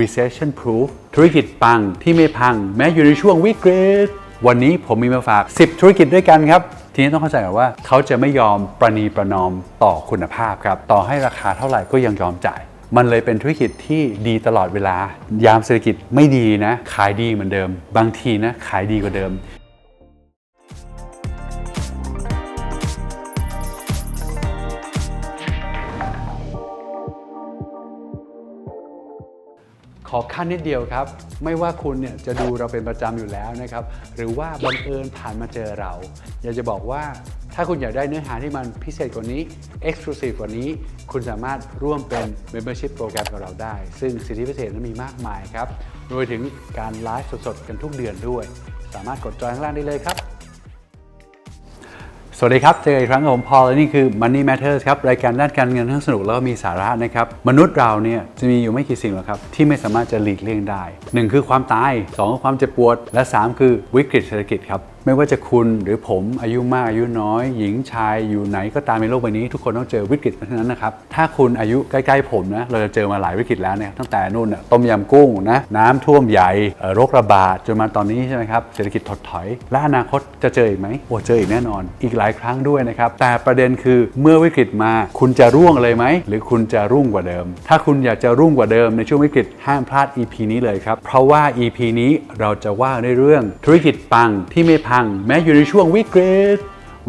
recession proof ธุรกิจปังที่ไม่พัง แม้อยู่ในช่วงวิกฤต วันนี้ผมมีมาฝาก 10 ธุรกิจด้วยกันครับ ทีนี้ต้องเข้าใจก่อนว่าเขาจะไม่ยอมประนีประนอมต่อคุณภาพครับ ต่อให้ราคาเท่าไหร่ก็ยังยอมจ่าย มันเลยเป็นธุรกิจที่ดีตลอดเวลา ยามเศรษฐกิจไม่ดีนะ ขายดีเหมือนเดิม บางทีนะขายดีกว่าเดิม ขอขั้นนิดเดียวครับ ไม่ว่าคุณเนี่ยจะดูเราเป็นประจำอยู่แล้วนะครับ หรือว่าบังเอิญผ่านมาเจอเรา อยากจะบอกว่าถ้าคุณอยากได้เนื้อหาที่มันพิเศษกว่านี้ Exclusive กว่านี้ คุณสามารถร่วมเป็น Membership โปรแกรมกับเราได้ ซึ่งสิทธิพิเศษนั้นมีมากมายครับรวมถึงการไลฟ์สดๆ กันทุกเดือนด้วย สามารถกดจอยข้างล่างได้เลยครับ สวัสดีครับ เจอกันอีกครั้งกับผมพอลและนี่คือ Money Matters ครับ รายการด้านการเงินทั้งสนุกแล้วก็มีสาระนะครับ มนุษย์เราเนี่ยจะมีอยู่ไม่กี่สิ่งหรอกครับ ที่ไม่สามารถจะหลีกเลี่ยงได้ 1 คือความตาย 2 คือความเจ็บปวด และ 3 คือวิกฤตเศรษฐกิจครับ ไม่ว่าจะคุณหรือผมอายุมากอายุน้อย หญิงชายอยู่ไหนก็ตามในโลกใบนี้ ทุกคนต้องเจอวิกฤตทั้งนั้นนะครับถ้าคุณอายุใกล้ๆผมนะเราจะเจอมาหลายวิกฤตแล้วเนี่ยตั้งแต่นู่นต้มยำกุ้งนะน้ำท่วมใหญ่โรคระบาดจนมาตอนนี้ใช่ไหมครับเศรษฐกิจถดถอย และอนาคตจะเจออีกไหมโอ้เจออีกแน่นอน อีกหลายครั้งด้วยนะครับแต่ประเด็นคือเมื่อวิกฤตมาคุณจะร่วงเลยไหมหรือคุณจะรุ่งกว่าเดิม ถ้าคุณอยากจะรุ่งกว่าเดิมในช่วงวิกฤตห้ามพลาด EP นี้เลยครับเพราะว่า EP นี้เราจะว่าในเรื่องธุรกิจปังที่ไม่พัง แม้อยู่ในช่วงวิกฤต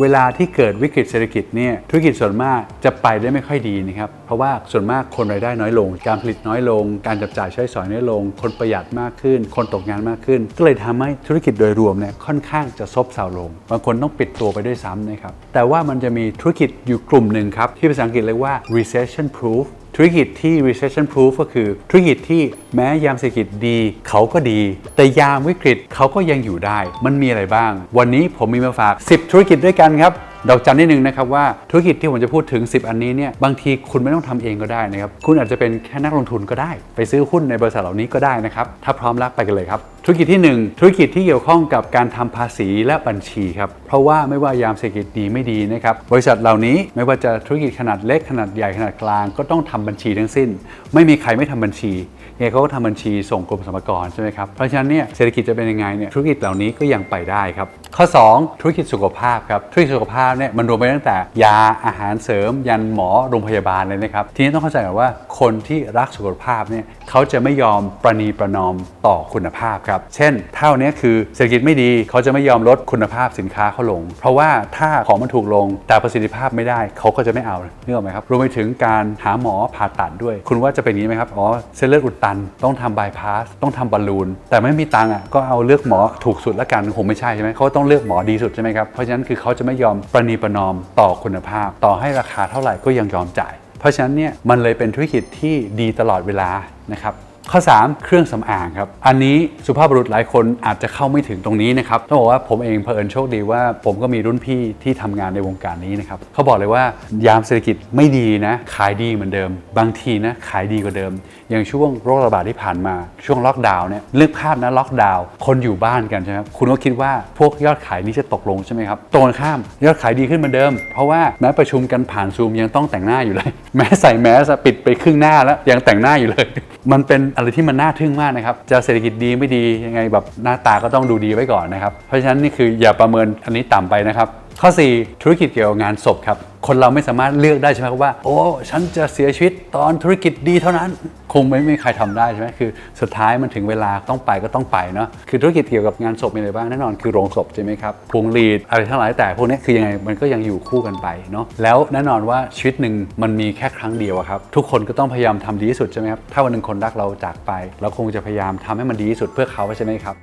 เวลาที่เกิดวิกฤตเศรษฐกิจเนี่ยธุรกิจส่วนมากจะไปได้ไม่ค่อยดีนะครับ เพราะว่าส่วนมากคนรายได้น้อยลง การผลิตน้อยลง การจับจ่ายใช้สอยน้อยลง คนประหยัดมากขึ้น คนตกงานมากขึ้น ก็เลยทำให้ธุรกิจโดยรวมเนี่ยค่อนข้างจะซบเซาลง บางคนต้องปิดตัวไปด้วยซ้ำนะครับแต่ว่ามันจะมีธุรกิจอยู่กลุ่มหนึ่งครับที่ภาษาอังกฤษเรียกว่า recession proof ธุรกิจที่ recession proof ก็คือ ธุรกิจที่แม้ยามเศรษฐกิจดีเขาก็ดี แต่ยามวิกฤตเขาก็ยังอยู่ได้ มันมีอะไรบ้าง วันนี้ผมมีมาฝาก 10 ธุรกิจด้วยกันครับ ดอกจันนิดนึงนะครับว่าธุรกิจที่ผมจะพูดถึง 10 อันนี้เนี่ยบางทีคุณไม่ต้องทำเองก็ได้นะครับคุณอาจจะเป็นแค่นักลงทุนก็ได้ ไปซื้อหุ้นในบริษัทเหล่านี้ก็ได้นะครับถ้าพร้อมแล้วไปกันเลยครับธุรกิจที่ 1 ธุรกิจที่เกี่ยวข้องกับการทำภาษีและบัญชีครับเพราะว่าไม่ว่ายามเศรษฐกิจดีไม่ดีนะครับบริษัทเหล่านี้ไม่ว่าจะธุรกิจขนาดเล็กขนาดใหญ่ขนาดกลางก็ต้องทำบัญชีทั้งสิ้น ไม่มีใครไม่ทำบัญชียังไงเขาก็ทำบัญชีส่งกรมสรรพากรใช่ไหมครับเพราะฉะนั้นเนี่ยเศรษฐกิจจะเป็นยังไงเนี่ยธุรกิจเหล่านี้ก็ยังไปได้ครับข้อ 2 ธุรกิจสุขภาพครับธุรกิจสุขภาพเนี่ยมันรวมไปตั้งแต่ยาอาหารเสริม ยันหมอโรงพยาบาลเลยนะครับ ทีนี้ต้องเข้าใจก่อนว่าคนที่รักสุขภาพเนี่ยเขาจะไม่ยอมประนีประนอมต่อคุณภาพครับ เช่นเท่านี้คือเศรษฐกิจไม่ดีเขาจะไม่ยอมลดคุณภาพสินค้าเขาลง เพราะว่าถ้าของมันถูกลงแต่ประสิทธิภาพไม่ได้เขาก็จะไม่เอาเนึกออกไหมครับรวมไปถึงการหาหมอผ่าตัดด้วย คุณว่าจะเป็นอย่างนี้ไหมครับอ๋อเส้นเลือดอุดตันต้องทำบายพาสต้องทำบอลลูนแต่ไม่มีตังค์อะก็เอาเลือกหมอถูกสุดละกันคงไม่ใช่ใช่ไหมเขาต้องเลือกหมอดีสุดใช่ไหมครับเพราะฉะนั้นคือเขาจะไม่ยอมประนีประนอมต่อคุณภาพ ต่อให้ราคาเท่าไหร่ก็ยังยอมจ่าย เพราะฉะนั้นเนี่ยมันเลยเป็นธุรกิจที่ดีตลอดเวลานะครับ ข้อ 3 เครื่องสำอางครับอันนี้สุภาพบุรุษหลายคนอาจจะเข้าไม่ถึงตรงนี้นะครับต้องบอกว่าผมเองเผอิญโชคดีว่า ผมก็มีรุ่นพี่ที่ทำงานในวงการนี้นะครับเขาบอกเลยว่ายามเศรษฐกิจไม่ดีนะขายดีเหมือนเดิม บางทีนะขายดีกว่าเดิม อย่างช่วงโรคระบาดที่ผ่านมาช่วงล็อกดาวน์เนี่ยเลือกภาพนะล็อกดาวน์คนอยู่บ้านกันใช่ไหมครับคุณก็คิดว่าพวกยอดขายนี้จะตกลงใช่ไหมครับตรงข้ามยอดขายดีขึ้นเหมือนเดิม เพราะว่าแม้ประชุมกันผ่านซูมยังต้องแต่งหน้าอยู่เลย แม้ใส่แมสปิดไปครึ่งหน้าแล้วยังแต่งหน้าอยู่เลย มันเป็นอะไรที่มันน่าทึ่งมากนะครับ จะเศรษฐกิจดีไม่ดียังไงแบบหน้าตาก็ต้องดูดีไว้ก่อนนะครับ เพราะฉะนั้นนี่คืออย่าประเมินอันนี้ต่ำไปนะครับ ข้อ 4 ธุรกิจเกี่ยวกับงานศพครับ คนเราไม่สามารถเลือกได้ใช่ไหมครับว่า โอ้ ฉันจะเสียชีวิตตอนธุรกิจดีเท่านั้น คงไม่มีใครทำได้ใช่ไหมคือ สุดท้ายมันถึงเวลาต้องไปก็ต้องไปเนาะคือธุรกิจเกี่ยวกับงานศพมีอะไรบ้างแน่นอนคือโรงศพใช่ไหมครับพวงหรีดอะไรทั้งหลายแต่พวกนี้คือยังไงมันก็ยังอยู่คู่กันไปเนาะแล้วแน่นอนว่าชีวิตหนึ่งมันมีแค่ครั้งเดียวครับทุกคนก็ต้องพยายามทำดีที่สุดใช่ไหมครับถ้าวันหนึ่งคนรักเราจากไป เราคงจะพยายามทำให้มันดีที่สุดเพื่อเขาใช่ไหมครับ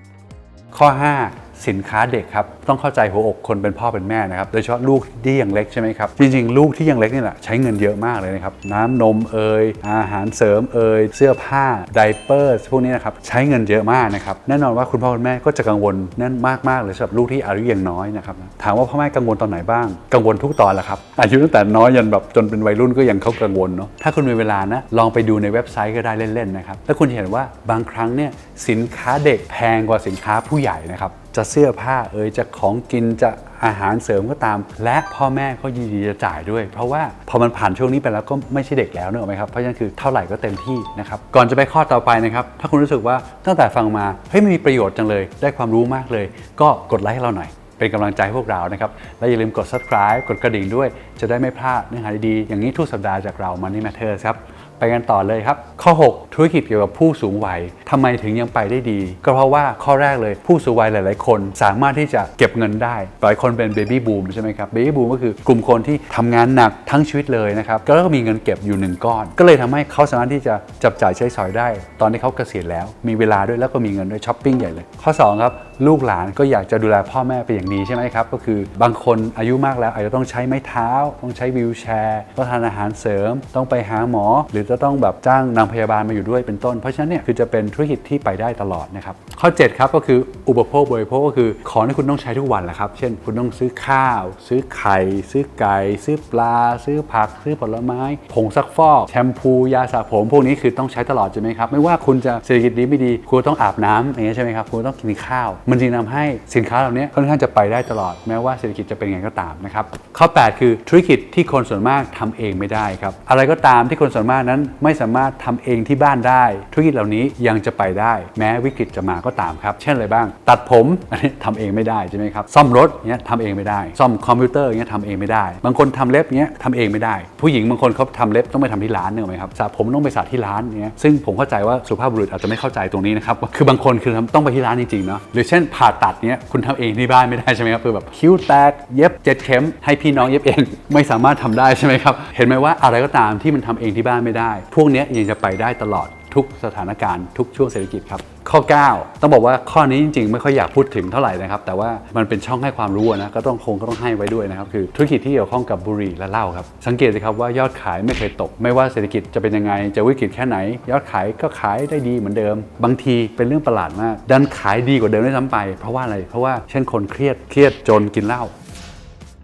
ข้อ 5 สินค้าเด็กครับต้องเข้าใจหัวอกคนเป็นพ่อเป็นแม่นะครับโดยเฉพาะลูกที่ยังเล็กใช่ไหมครับจริงๆ ลูกที่ยังเล็กนี่แหละใช้เงินเยอะมากเลยนะครับน้ำนมเอ่ยอาหารเสริมเอ่ยเสื้อผ้าไดเปอร์พวกนี้นะครับใช้เงินเยอะมากนะครับแน่นอนว่าคุณพ่อคุณแม่ก็จะกังวลนั่นมากๆเลยสำหรับลูกที่อายุยังน้อยนะครับถามว่าพ่อแม่กังวลตอนไหนบ้าง กังวลทุกตอนแหละครับอายุตั้งแต่น้อยยันแบบจนเป็นวัยรุ่นก็ยังเขากังวลเนาะถ้าคุณมีเวลานะลองไปดูในเว็บไซต์ก็ได้เล่นๆนะครับแล้วคุณจะเห็นว่าบางครั้งเนี่ยสินค้าเด็กแพงกว่าสินค้าผู้ใหญ่นะครับ จะเสื้อผ้าเอ่ยจะของกินจะอาหารเสริมก็ตาม และพ่อแม่ก็ยินดีจะจ่ายด้วย เพราะว่าพอมันผ่านช่วงนี้ไปแล้วก็ไม่ใช่เด็กแล้วเนอะไหมครับ เพราะฉะนั้นคือเท่าไหร่ก็เต็มที่นะครับ ก่อนจะไปข้อต่อไปนะครับ ถ้าคุณรู้สึกว่าตั้งแต่ฟังมาเฮ้ยมันมีประโยชน์จังเลย ได้ความรู้มากเลย ก็กดไลค์ให้เราหน่อย เป็นกำลังใจให้พวกเรานะครับ และอย่าลืมกด subscribe กดกระดิ่งด้วย จะได้ไม่พลาดเนื้อหาดีๆอย่างนี้ทุกสัปดาห์จากเรา Money Matters ครับ ไปกันต่อเลยครับ ข้อ 6 ธุรกิจเกี่ยวกับผู้สูงวัยทำไมถึงยังไปได้ดี ก็เพราะว่าข้อแรกเลยผู้สูงวัยหลาย ๆ คนสามารถที่จะเก็บเงินได้หลายคนเป็นเบบี้บูมใช่ไหมครับเบบี้บูมก็คือกลุ่มคนที่ทำงานหนักทั้งชีวิตเลยนะครับก็แล้วก็มีเงินเก็บอยู่หนึ่งก้อน ก็เลยทำให้เขาสามารถที่จะจับจ่ายใช้สอยได้ ตอนที่เขาเกษียณแล้ว มีเวลาด้วยแล้วก็มีเงินด้วยช้อปปิ้งใหญ่เลยข้อ2ครับลูกหลานก็อยากจะดูแลพ่อแม่เป็นอย่างดีใช่ไหมครับก็คือบางคนอายุมากแล้วอาจจะต้องใช้ไม้เท้า ต้องใช้วีลแชร์ต้องทานอาหารเสริม ต้องไปหาหมอหรือจะต้องแบบจ้างนางพยาบาลมาอยู่ด้วยเป็นต้น เพราะฉะนั้นเนี่ยคือจะเป็นธุรกิจที่ไปได้ตลอดนะครับข้อ7ครับก็คืออุปโภคบริโภคก็คือของที่คุณต้องใช้ทุกวันแหละครับ เช่น คุณต้องซื้อข้าว ซื้อไข่ ซื้อไก่ ซื้อปลา ซื้อผัก ซื้อผลไม้ ผงซักฟอกแชมพูยาสระผมพวกนี้คือต้องใช้ตลอดใช่ไหมครับไม่ว่าคุณจะเศรษฐกิจดีไม่ดีคุณต้องอาบน้ำอย่างเงี้ยใช่ไหมครับคุณต้องกินข้าว มันจึงทำให้สินค้าเหล่านี้ค่อนข้างจะไปได้ตลอดแม้ว่าเศรษฐกิจจะเป็นไงก็ตามนะครับข้อ 8 คือธุรกิจที่คนส่วนมากทำเองไม่ได้ครับอะไรก็ตามที่คนส่วนมากนั้นไม่สามารถทำเองที่บ้านได้ ธุรกิจเหล่านี้ยังจะไปได้ แม้วิกฤตจะมาก็ตามครับ เช่นอะไรบ้าง ตัดผมอันนี้ทำเองไม่ได้ใช่ไหมครับซ่อมรถเนี้ยทำเองไม่ได้ ซ่อมคอมพิวเตอร์เงี้ยทำเองไม่ได้ บางคนทำเล็บเงี้ยทำเองไม่ได้ ผู้หญิงบางคนเขาทำเล็บต้องไปทำที่ร้านเนกอะไหมครับสระผมต้องไปสระที่ร้านเนี้ยซึ่งผมเข้าใจว่าสุภาพบุรุษอาจจะไม่เข้าใจตรงนี้นะครับว่าคือบางคนคือต้องไปที่ร้านจริงๆเนาะหรือเช่นผ่าตัดเนี้ยคุณทำเองที่บ้านไม่ได้ใช่ไหมครับคือแบบคิ้วแตกเย็บเจ็ดเข็มให้พี่น้องเย็บเอง ไม่สามารถทำได้ใช่ไหมครับเห็นไหมว่าอะไรก็ตามที่มันทำเองที่บ้านไม่ได้พวกเนี้ยยังจะไปได้ตลอดทุกสถานการณ์ทุกช่วงเศรษฐกิจครับ ข้อ 9 ต้องบอกว่าข้อนี้จริงๆ ไม่ค่อยอยากพูดถึงเท่าไหร่นะครับ แต่ว่ามันเป็นช่องให้ความรู้อะนะก็ต้องคงก็ต้องให้ไว้ด้วยนะครับ คือธุรกิจที่เกี่ยวข้องกับบุหรี่และเหล้าครับ สังเกตสิครับว่ายอดขายไม่เคยตก ไม่ว่าเศรษฐกิจจะเป็นยังไงจะวิกฤตแค่ไหน ยอดขายก็ขายได้ดีเหมือนเดิม บางทีเป็นเรื่องประหลาดมากดันขายดีกว่าเดิมด้วยซ้ำไป เพราะว่าอะไรเพราะว่าเช่นคนเครียดเครียดจนกินเหล้า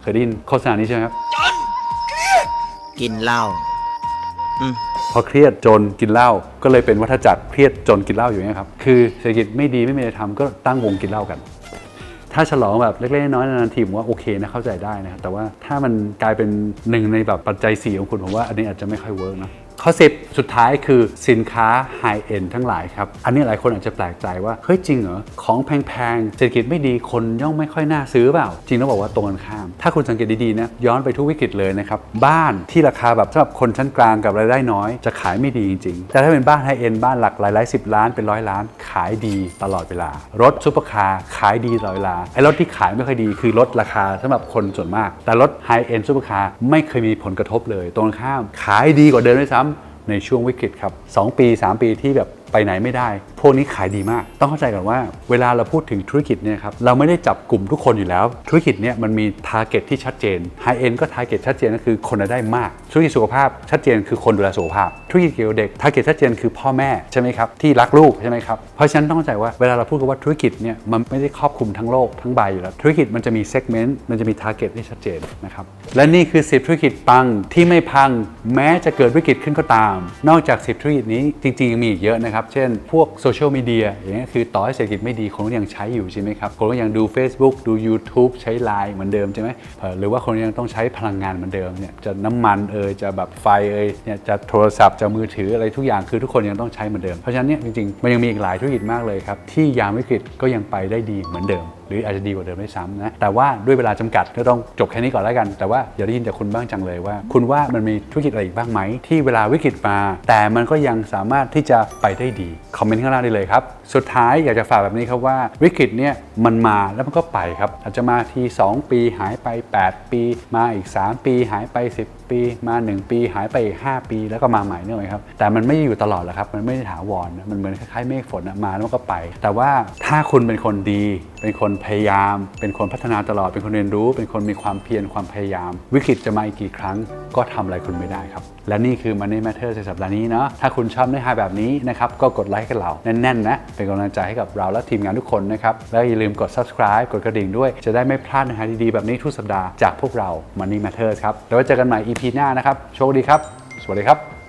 เคยได้ยินโฆษณานี้ใช่ไหมครับกินเหล้าอืม พอเครียดจนกินเหล้าก็เลยเป็นวัฏจักรเครียดจนกินเหล้าอยู่เนี่ยครับคือเศรษฐกิจไม่ดีไม่มีอะไรทำก็ตั้งวงกินเหล้ากัน ถ้าฉลองแบบเล็กๆน้อยๆนานๆทีผมว่าโอเคนะเข้าใจได้นะครับแต่ว่าถ้ามันกลายเป็นหนึ่งในแบบปัจจัยสี่ของคุณผมว่าอันนี้อาจจะไม่ค่อยเวิร์กนะ ข้อ 10 สุดท้ายคือสินค้าไฮเอ็นทั้งหลายครับ อันนี้หลายคนอาจจะแปลกใจว่า เฮ้ยจริงเหรอ ของแพงๆ เศรษฐกิจไม่ดีคนย่อมไม่ค่อยน่าซื้อเปล่า จริงต้องบอกว่าตรงกันข้าม ถ้าคุณสังเกตดีๆนะย้อนไปทุกวิกฤตเลยนะครับ บ้านที่ราคาแบบสำหรับคนชั้นกลางกับรายได้น้อย จะขายไม่ดีจริงๆ แต่ถ้าเป็นบ้านไฮเอ็นบ้านหลักหลายๆสิบล้านเป็นร้อยล้าน ขายดีตลอดเวลา รถซุปเปอร์คาร์ขายดีตลอดเวลาไอ้รถที่ขายไม่ค่อยดีคือรถราคาสำหรับคนส่วนมาก แต่รถไฮเอ็นซุปเปอร์คาร์ไม่เคยมีผลกระทบเลย ตรงกันข้ามขายดีกว่าเดิมด้วยซ้ำ ในช่วงวิกฤตครับ 2 ปี 3 ปีที่แบบไปไหนไม่ได้ พวกนี้ขายดีมาก ต้องเข้าใจก่อนว่าเวลาเราพูดถึงธุรกิจเนี่ยครับเราไม่ได้จับกลุ่มทุกคนอยู่แล้ว ธุรกิจเนี่ยมันมีทาร์เก็ตที่ชัดเจนไฮเอ็นก็ทาร์เก็ตชัดเจนก็คือคนรายได้มาก ธุรกิจสุขภาพชัดเจนคือคนดูแลสุขภาพ ธุรกิจเกี่ยวกับเด็กทาร์เก็ตชัดเจนคือพ่อแม่ใช่ไหมครับที่รักลูกใช่ไหมครับเพราะฉะนั้นต้องเข้าใจว่าเวลาเราพูดกันว่าธุรกิจเนี่ยมันไม่ได้ครอบคลุมทั้งโลกทั้งใบอยู่แล้วธุรกิจมันจะมีเซกเมนต์มันจะมีทาร์เก็ตที่ชัดเจนนะครับและนี่คือ 10 ธุรกิจปังที่ไม่พังแม้จะเกิดวิกฤตขึ้นก็ตาม นอกจาก 10 ธุรกิจนี้จริงๆยังมีอีกเยอะนะครับเช่นพวกโซเชียลมีเดียอย่างเงี้ยคือต่อให้เศรษฐกิจไม่ดีคนก็ยังใช้อยู่ใช่ไหมครับ คนก็ยังดู Facebook ดู YouTube ใช้ Line เหมือนเดิมใช่ไหมหรือว่าคนยังต้องใช้พลังงานเหมือนเดิมเนี่ยจะน้ำมันเอยจะแบบไฟเอยเนี่ยจะโทรศัพท์จะมือถืออะไรทุกอย่างคือทุกคนยังต้องใช้เหมือนเดิม เพราะฉะนั้นเนี่ยจริงๆมันยังมีอีกหลายธุรกิจมากเลยครับที่ยามวิกฤตก็ยังไปได้ดีเหมือนเดิม หรืออาจจะดีกว่าเดิมด้วยซ้ำนะแต่ว่าด้วยเวลาจำกัดก็ต้องจบแค่นี้ก่อนแล้วกัน แต่ว่าอย่าได้ยินจากคุณบ้างจังเลยว่า คุณว่ามันมีธุรกิจอะไรอีกบ้างไหมที่เวลาวิกฤตมา แต่มันก็ยังสามารถที่จะไปได้ดีคอมเมนต์ข้างล่างได้เลยครับสุดท้ายอยากจะฝากแบบนี้ครับว่าวิกฤตเนี่ยมันมาแล้วมันก็ไปครับอาจจะมาที 2 ปีหายไป 8 ปี มาอีก 3 ปีหายไป 10 ปี มา 1 ปีหายไปอีก5ปี แล้วก็มาใหม่เนี่ยครับแต่มันไม่อยู่ตลอดหรอกครับมันไม่ได้ถาวรมันเหมือนคล้ายๆเมฆฝนมาแล้วมันก็ไป แต่ว่าถ้าคุณเป็นคนดีเป็นคนพยายาม เป็นคนพัฒนาตลอด เป็นคนเรียนรู้ เป็นคนมีความเพียรความพยายาม วิกฤตจะมาอีกกี่ครั้ง ก็ทำอะไรคุณไม่ได้ครับ และนี่คือ Money Matter ในสัปดาห์นี้เนาะถ้าคุณชอบเนื้อหาแบบนี้นะครับก็กดไลค์กับเราแน่นๆนะเป็นกำลังใจให้กับเราและทีมงานทุกคนนะครับแล้วอย่าลืมกด subscribe กดกระดิ่งด้วย จะได้ไม่พลาดเนื้อหาดีๆแบบนี้ทุกสัปดาห์จากพวกเรา Money Matter ครับแล้วเจอกันใหม่ EP หน้านะครับโชคดีครับ สวัสดีครับ